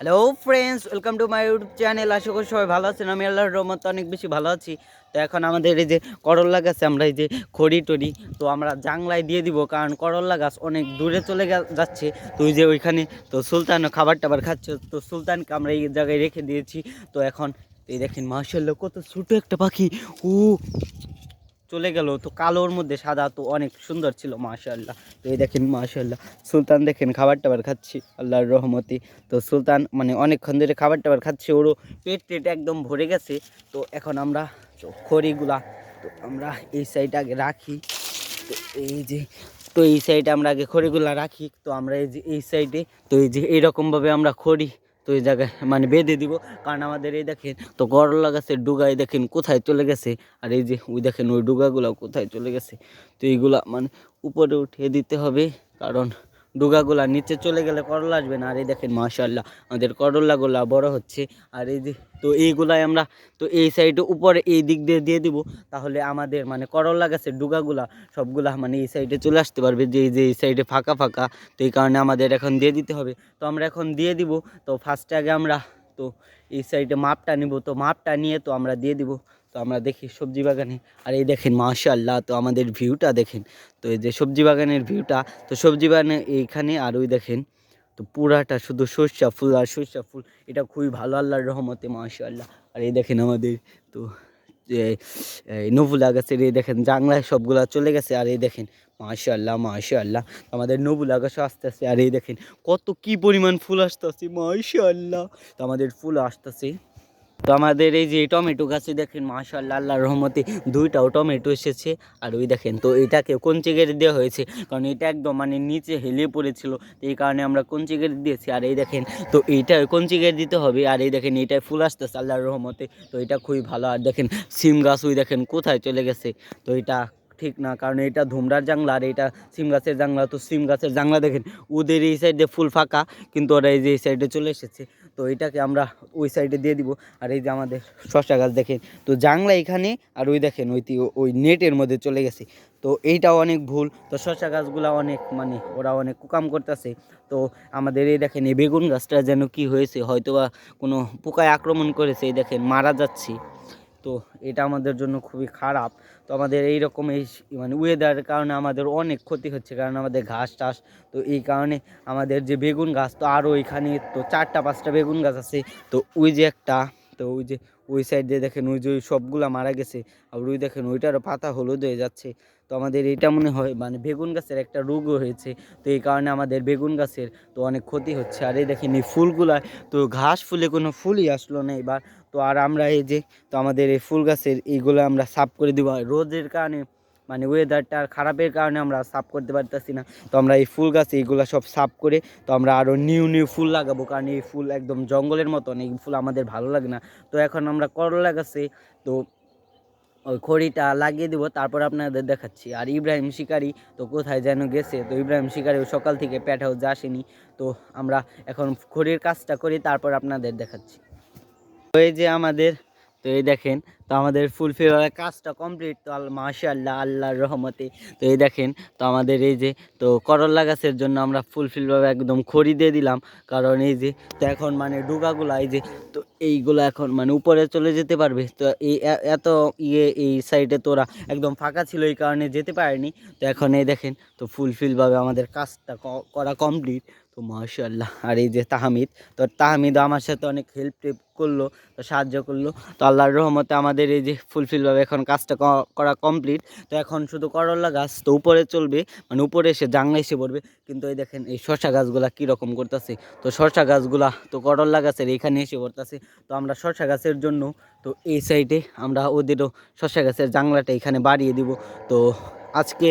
Hello friends welcome to my YouTube channel আশা করি সবাই ভালো আছেন। আমি আল্লাহর রহমত অনেক বেশি ভালো আছি। তো এখন আমাদের এই যে করল্লা গাছে, আমরা এই যে খড়ি টড়ি, তো আমরা জাংলায় দিয়ে দিব কারণ করল্লা গাছ অনেক দূরে চলে যাচ্ছে। তো ওই যে ওইখানে তো সুলতান খাবার টাবার খাচ্ছে। তো সুলতানকে আমরা এই জায়গায় রেখে দিয়েছি। তো এখন এই দেখেন মার্শাল্লাহ কত ছোটো একটা পাখি। ও চলে গেল, তো কালোর মধ্যে সাদা তো অনেক সুন্দর ছিল, মাশাআল্লাহ। তো এই দেখেন, মাশাআল্লাহ। সুলতান দেখেন খাবার টাবার খাচ্ছি, আল্লাহর রহমতে। তো সুলতান মানে অনেকক্ষণ ধরে খাবার টাবার খাচ্ছে, ওরও পেট টেট একদম ভরে গেছে। তো এখন আমরা খড়িগুলা তো আমরা এই সাইড আগে রাখি। তো এই যে, তো এই সাইডে আমরা আগে খড়িগুলা রাখি। তো আমরা এই যে, এই সাইডে তো এই যে, এইরকমভাবে আমরা খড়ি তো এই জায়গায় মানে বেঁধে দিব। কারণ আমাদের এই দেখেন তো করলা গাছের ডুগাই দেখেন কোথায় চলে গেছে? আর এই যে ওই দেখেন ওই ডুগাগুলো কোথায় চলে গেছে? তো এইগুলা মানে উপরে উঠিয়ে দিতে হবে। কারণ ডুগাগুলা নিচে চলে গেলে করলা আসবে না। আর এই দেখেন মাশাল্লাহ আমাদের করলাগুলা বড় হচ্ছে। আর এই যে, তো এইগুলাই আমরা, তো এই সাইডে উপরে এই দিক দিয়ে দিয়ে দিব। তাহলে আমাদের মানে করলা গাছের ডুগাগুলা, সবগুলা মানে এই সাইডে চলে আসতে পারবে। যে যে এই সাইডে ফাঁকা ফাঁকা, তো এই কারণে আমাদের এখন দিয়ে দিতে হবে। তো আমরা এখন দিয়ে দিব। তো ফার্স্টে আগে আমরা তো এই সাইডে মাপটা নিব। তো মাপটা নিয়ে তো আমরা দিয়ে দিব। তো আমরা দেখি সবজি বাগানে। আর এই দেখেন মাশাল্লাহ তো আমাদের ভিউটা দেখেন। তো এই যে সবজি বাগানের ভিউটা তো সবজি বাগানে এইখানে আর ওই দেখেন, তো পুরাটা শুধু সর্ষা ফুল আর সর্ষা ফুল। এটা খুবই ভালো আল্লাহর রহমতে মাশাল্লাহ আর এই দেখেন আমাদের, তো নবুলা গাছের এই দেখেন জাংলায় সবগুলা চলে গেছে, আর এই দেখেন মাশাল্লাহ মাশাল্লাহ আমাদের নবুল গাছও আসতে আসতে আর এই দেখেন কত কি পরিমাণ ফুল আসতেছে মাশাল্লাহ তো আমাদের ফুল আসতেছে। তো আমাদের এই যে টমেটো গাছে দেখেন মাশাল্লাহ আল্লাহ রহমতে দুইটাও টমেটো এসেছে। আর ওই দেখেন, তো এটাকে কঞ্চি গেড়ে দেওয়া হয়েছে? কারণ এটা একদম মানে নিচে হেলে পড়েছিল এই কারণে আমরা কঞ্চি গেড়ে দিয়েছি? আর এই দেখেন, তো এইটা কঞ্চি গেড়ে দিতে হবে? আর এই দেখেন, এটাই ফুল আসতেছে, আল্লাহর রহমতে। তো এটা খুবই ভালো। আর দেখেন, সিম গাছ ওই দেখেন কোথায় চলে গেছে? তো এটা ঠিক না, কারণ এটা ধুমরার জাংলা আর এটা সিম গাছের জাংলা। তো সিম গাছের জাংলা দেখেন, ওদের এই সাইডে ফুল ফাঁকা, কিন্তু ওরা এই যে এই সাইডে চলে এসেছে। তো এটাকে আমরা ওই সাইডে দিয়ে দিব। আর এই যে আমাদের শশা গাছ দেখেন, তো জাংলা এখানে আর ওই দেখেন, ওই ওই নেটের মধ্যে চলে গেছে। তো এইটাও অনেক ভুল। তো শশা গাছগুলা অনেক মানে ওরা অনেক কুকাম করতেছে। তো আমাদের এই দেখেন, এই বেগুন গাছটা যেন কি হয়েছে হয়তো বা কোনো পোকায় আক্রমণ করেছে, এই দেখেন, মারা যাচ্ছে। তো এটা আমাদের জন্য খুবই খারাপ। তো আমাদের এই রকম এই মানে ওয়েদারের কারণে আমাদের অনেক ক্ষতি হচ্ছে, কারণ আমাদের ঘাস টাস তো এই কারণে আমাদের যে বেগুন গাছ, তো আরও এখানে তো চারটা, পাঁচটা বেগুন গাছ আছে। তো ওই যে একটা, তো ওই যে ওই সাইড দিয়ে দেখেন ওই যে ওই সবগুলা মারা গেছে আর ওই দেখেন ওইটারও পাতা হলুদ হয়ে যাচ্ছে। তো আমাদের এটা মনে হয় মানে বেগুন গাছের একটা রোগও হয়েছে, তো এই কারণে আমাদের বেগুন গাছের তো অনেক ক্ষতি হচ্ছে। আর এই দেখেন এই ফুলগুলা, তো ঘাস ফুলে কোনো ফুলই আসলো না এবার। তো আর আমরা এই যে, তো আমাদের এই ফুল গাছের এইগুলো আমরা সাফ করে দেবো। রোদের কারণে মানে ওয়েদারটা খারাপের কারণে আমরা সাফ করতে পারতেছি না। তো আমরা এই ফুল গাছ এইগুলো সব সাফ করে, তো আমরা আরও নিউ নিউ ফুল লাগাবো। কারণ এই ফুল একদম জঙ্গলের মতন, এই ফুল আমাদের ভালো লাগে না। তো এখন আমরা করলা গাছে, তো ওই খড়িটা লাগিয়ে দিব, তারপর আপনাদের দেখাচ্ছি। আর ইব্রাহিম শিকারি তো কোথায় যেন গেছে, তো ইব্রাহিম শিকারি সকাল থেকে প্যাট হাউস আসেনি। তো আমরা এখন খড়ির কাজটা করি, তারপর আপনাদের দেখাচ্ছি। তো এই যে আমাদের, তো এই দেখেন তো আমাদের ফুলফিল কাজটা কমপ্লিট তো আল্লাহ মাশাআল্লাহ, আল্লাহর রহমতে। তো এই দেখেন, তো আমাদের এই যে, তো করল্লা গাছের জন্য আমরা ফুলফিলভাবে একদম খড়ি দিয়ে দিলাম। কারণ এই যে, তো এখন মানে ডুগাগুলা, এই যে, তো এইগুলো এখন মানে উপরে চলে যেতে পারবে। তো এই এত ইয়ে এই সাইডে তোরা একদম ফাঁকা ছিল, এই কারণে যেতে পারেনি। তো এখন এই দেখেন, তো ফুলফিলভাবে আমাদের কাজটা করা কমপ্লিট তো মাশাআল্লাহ, আর এই যে তাহমিদ, তো তাহমিদ আমার সাথে অনেক হেল্প করল তো সাহায্য করল। তো আল্লাহর রহমতে আমাদের এই যে ফুলফিলভাবে এখন কাজটা করা কমপ্লিট তো এখন শুধু করলা গাছ তো উপরে চলবে মানে উপরে এসে জাংলা এসে পড়বে। কিন্তু এই দেখেন, এই শসা গাছগুলা কীরকম করতেছে। তো শসা গাছগুলা, তো করলা গাছের এখানে এসে পড়তেছে। তো আমরা শসা গাছের জন্য, তো এই সাইডে আমরা ওদেরও শসা গাছের জাংলাটা এখানে বাড়িয়ে দিব। তো আজকে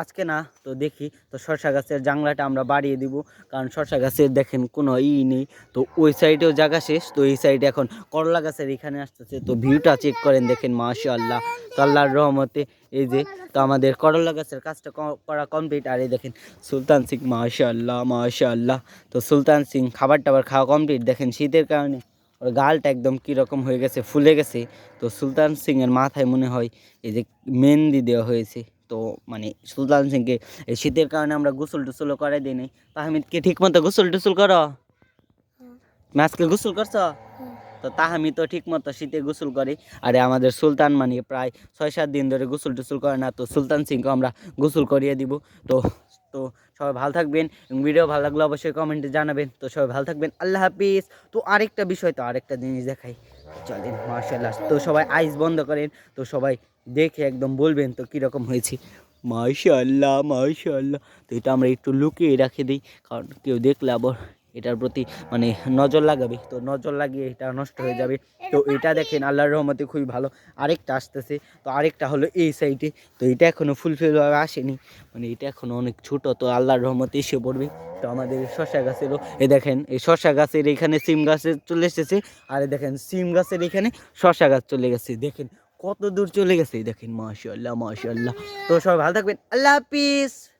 আজকে না, তো দেখি, তো শসা গাছের জাংলাটা আমরা বাড়িয়ে দিব, কারণ শসা গাছের দেখেন কোনো ই নেই। তো ওই সাইডেও জায়গা শেষ, তো এই সাইডে এখন করলা গাছের এখানে আসতেছে, তো ভিউটা চেক করেন দেখেন মাশা আল্লাহ তো আল্লাহর রহমতে এই যে, তো আমাদের করলা গাছের কাজটা করা কমপ্লিট আর এই দেখেন সুলতান সিং মাশা আল্লাহ মাশা আল্লাহ তো সুলতান সিং খাবার টাবার খাওয়া কমপ্লিট দেখেন শীতের কারণে ওর গালটা একদম কীরকম হয়ে গেছে, ফুলে গেছে। তো সুলতান সিংয়ের মাথায় মনে হয় এই যে মেহেন্দি দেওয়া হয়েছে। তো মানে সুলতান সিংকে এই শীতের কারণে আমরা গোসল টোসলও করাই দিই নাই। তাহমিদকে ঠিক মতো গোসল টোসল করো? আজকে গোসল করছ? তো তাহামি তো ঠিক মতো শীতে গোসল করি। আরে আমাদের সুলতান মানে প্রায় ছয় সাত দিন ধরে গোসল টুসল করে না তো সুলতান সিংকে আমরা গোসল করিয়ে দিব। তো তো সবাই ভালো থাকবেন এবং ভিডিও ভালো লাগলে অবশ্যই কমেন্টে জানাবেন। তো সবাই ভালো থাকবেন আল্লাহ হাফিজ। তো আরেকটা বিষয় তো আরেকটা জিনিস দেখাই। চলেন মার্শাল্লাহ তো সবাই আইস বন্ধ করেন, তো সবাই দেখে একদম বলবেন তো কীরকম হয়েছে। মার্শাল্লাহ মার্শাল্লাহ তো এটা আমরা একটু লুকিয়ে রাখে দিই, কারণ কেউ দেখলে আবার এটার প্রতি মানে নজর লাগাবে। তো নজর লাগিয়ে এটা নষ্ট হয়ে যাবে। তো এটা দেখেন আল্লাহর রহমতে খুবই ভালো। আরেকটা আসতেছে। তো আরেকটা হলো এই সাইডে তো এটা এখনও ফুলফিলভাবে আসেনি। মানে এটা এখনও অনেক ছোট। তো আল্লাহর রহমতে এসে পড়বে। তো আমাদের শশা গাছেরও এ দেখেন, এই শশা গাছের এখানে সিম গাছে চলে এসেছে। আর দেখেন, সিম গাছের এখানে শশা গাছ চলে গেছে। দেখেন কত দূর চলে গেছে। দেখেন মাশাল্লাহ মাশাল্লাহ তো সবাই ভালো থাকবেন। আল্লাহ হাফিজ।